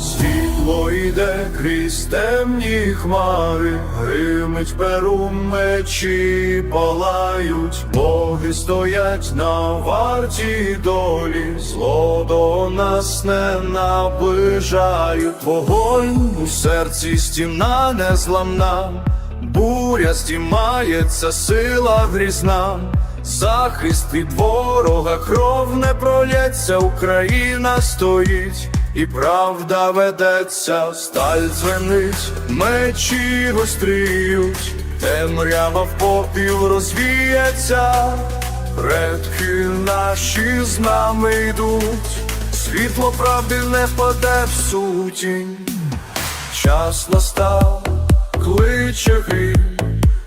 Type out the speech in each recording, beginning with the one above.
Світло йде крізь темні хмари, гримить перу мечі палають, боги стоять на варті долі, зло до нас не наближають. Вогонь у серці стіна незламна, буря здіймається, сила грізна. Захист від ворога, кров не пролється, Україна стоїть, і правда ведеться, сталь дзвенить, мечі гостріють, темрява в попіл розвіється, предки наші з нами йдуть, світло правди не впаде в сутінь, час настав, кличе грім,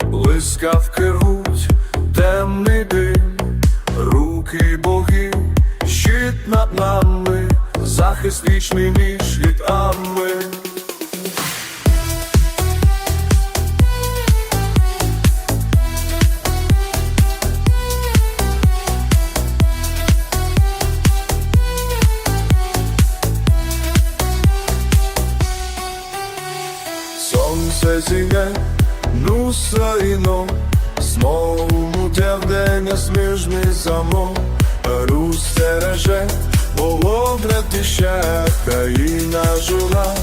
блискавки руть, темний дим, руки богів, щит над нами, захист вічний між літами. Сонце зійде, ну саїно, знову тявдення сміжний замок, Русь стереже, володре тище, країна жура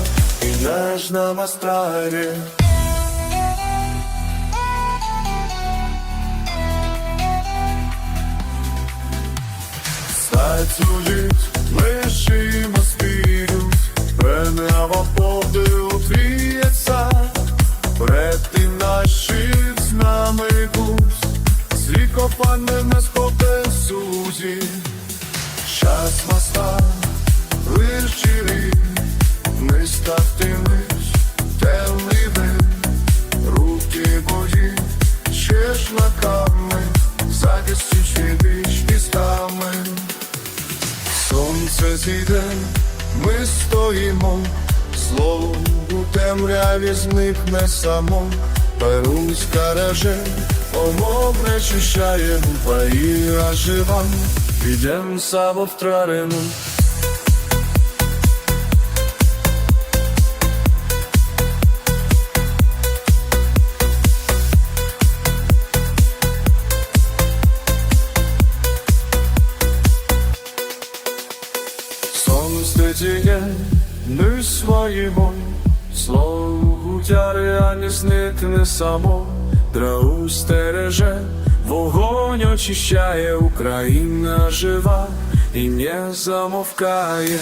і наш на мастарі. Стацю літ, лишимо спірють, Пенева подил тріється, Предки наші з нами йдуть, Злікопане не споте сузі, Час моста, вирчили, ставте миш, темний дим, руки бої, ще шлаками, від містами. Сонце зійде, ми стоїмо, слово у темряві зникне само, Перусь караже, умов не чищає, Україна жива, підем сабо в трарину. Сонце тіє, ми своїмо, слово Тяри, а не само, Драу стереже, вогонь очищає, Україна жива і не замовкає.